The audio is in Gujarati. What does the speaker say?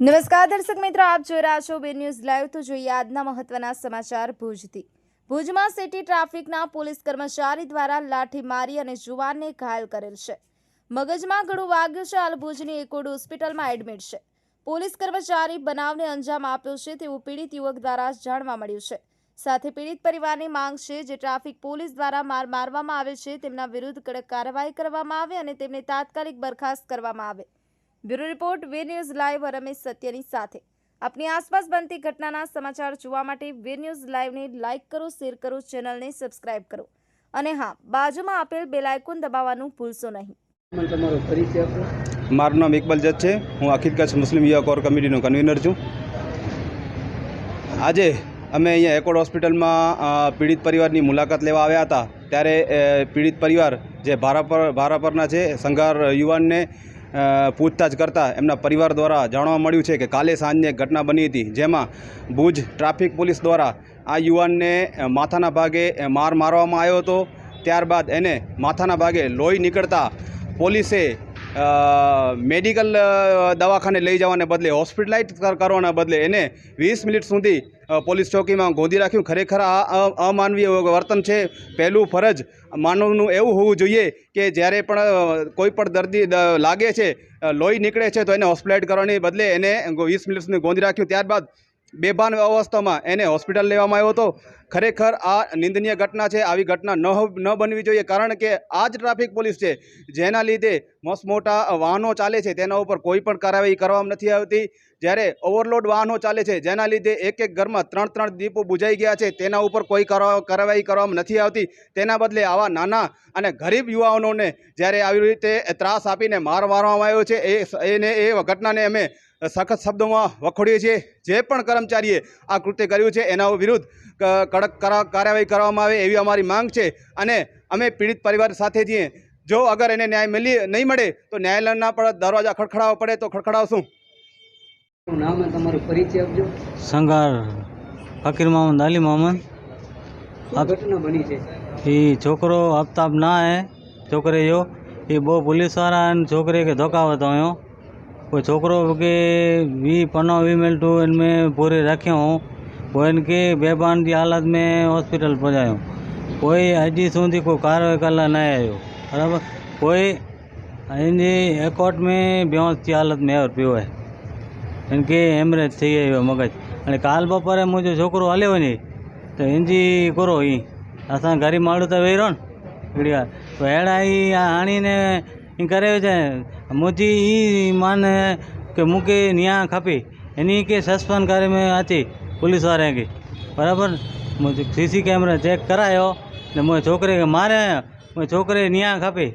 નમસ્કાર દર્શક મિત્રો, આપ જોઈ રહ્યા છો બે ન્યૂઝ લાઈવ. તો જોઈએ આજના મહત્વના સમાચાર ભુજથી. ભુજમાં સિટી ટ્રાફિકના પોલીસ કર્મચારી દ્વારા લાઠી મારી અને જુવાનને ઘાયલ કરેલ છે. મગજમાં ઘણું વાગ્યું છે, હાલ ભુજની એકોડ હોસ્પિટલમાં એડમિટ છે. પોલીસ કર્મચારી બનાવને અંજામ આપ્યો છે, તેવું પીડિત યુવક દ્વારા જાણવા મળ્યું છે. સાથે પીડિત પરિવારની માંગ છે જે ટ્રાફિક પોલીસ દ્વારા માર મારવામાં આવે છે તેમના વિરુદ્ધ કડક કાર્યવાહી કરવામાં આવે અને તેમને તાત્કાલિક બરખાસ્ત કરવામાં આવે. Bureau report we news live Ramesh સત્યની સાથે. આપની આસપાસ બનતી ઘટનાના સમાચાર જોવા માટે વે ન્યૂઝ લાઈવને લાઇક કરો શેર કરો ચેનલને સબસ્ક્રાઇબ કરો. અને હા બાજુમાં આપેલ બેલ આઇકોન દબાવવાનું ભૂલશો નહીં. મને તમારો પરિચય આપો. મારું નામ ઇકબાલ જજ છે. હું અખિલ કચ્છ મુસ્લિમ યુવા કોર કમિટીનો કન્વીનર છું. આજે અમે અહીંયા એકોડ હોસ્પિટલમાં પીડિત પરિવારની મુલાકાત લેવા આવ્યા હતા. ત્યારે પીડિત પરિવાર જે ભારાપર ભારાપરના છે, સંઘાર યુવાનને પૂછતાછ કરતાં એમના પરિવાર દ્વારા જાણવા મળ્યું છે કે કાલે સાંજે એક ઘટના બની હતી, જેમાં ભુજ ટ્રાફિક પોલીસ દ્વારા આ યુવાનને માથાના ભાગે માર મારવામાં આવ્યો હતો. ત્યારબાદ એને માથાના ભાગે લોહી નીકળતા પોલીસે મેડિકલ દવાખાને લઈ જવાને બદલે હોસ્પિટલાઇઝ કરવાના બદલે એને વીસ મિનિટ સુધી પોલીસ ચોકીમાં ગોંધી રાખ્યું. ખરેખર આ અમાનવીય વર્તન છે પહેલું ફરજ. માનવનું એવું હોવું જોઈએ કે જ્યારે પણ કોઈ પણ દર્દી લાગે છે લોહી નીકળે છે તો એને હોસ્પિટલાઇઝ કરવાની બદલે એને વીસ મિનિટ સુધી ગોંધી રાખ્યું. ત્યારબાદ બેભાન અવસ્થામાં એને હોસ્પિટલ લેવામાં આવ્યો હતો. ખરેખર આ નિંદનીય ઘટના છે. આવી ઘટના ન ન બનવી જોઈએ કારણ કે આ જ ટ્રાફિક પોલીસ છે. જેના લીધે મોટા વાહનો ચાલે છે. તેના ઉપર કોઈ પણ કાર્યવાહી કરવામાં નથી આવતી. જ્યારે ઓવરલોડ વાહનો ચાલે છે, જેના લીધે એક એક ઘરમાં ત્રણ ત્રણ દીપો બુજાઈ ગયા છે, તેના ઉપર કોઈ કાર્યવાહી કરવામાં નથી આવતી. તેના બદલે આવા નાના અને ગરીબ યુવાનોને જ્યારે આવી રીતે ત્રાસ આપીને માર મારવામાં આવ્યો છે, એ એને એ ઘટનાને અમે સખત શબ્દોમાં વખોડીએ છીએ. જે પણ કર્મચારીએ આ કૃત્ય કર્યું છે એના વિરુદ્ધ કડક કાર્યવાહી કરવામાં આવે એવી અમારી માંગ છે. અને અમે પીડિત પરિવાર સાથે છીએ. જો અગર એને ન્યાય મળી નહીં મળે તો ન્યાયાલયના પણ દરવાજા ખડખડાવવા પડે તો ખડખડાવશું. નામ તમારો પરિચય આપજો. સંગાર ફકીર મોહમ્મદ અલી મોહમ્મદ. એ છોકરો આફતાબ ના હે છોકરે યો એ બહુ પોલીસવાળા છોકરે કે ધોકાવતો આવ્યો कोई छोकिरो मूंखे वीह पना वीह मिंट इनमें पूरे रखियो पोइ हिनखे बेभान जी हालति में हॉस्पिटल पहुचायो कोई अॼु सूंधी को कारवाई करण न आयो बराबरि पोइ हिन जी एकोट में बेहोश जी हालति में पियो आहे हिनखे हेमरेज थी वियो मगज़ हाणे काल बपारे मुंहिंजो छोकिरो हलियो वञे त हिन जी करो हीअं असां ग़रीब माण्हू त वेही रहो न अहिड़ी ॻाल्हि पोइ अहिड़ा ई हाणे એ કરે છે. મોદી એ માને કે મૂકે ન્યા ખપી. એની કે સસ્પેન્ડ કરે મેં આથી પોલીસવાળા કે. બરાબર? સીસી કેમેરા ચેક કરાયો ને મોય છોકરે મારે મોય છોકરે ન્યા ખપી.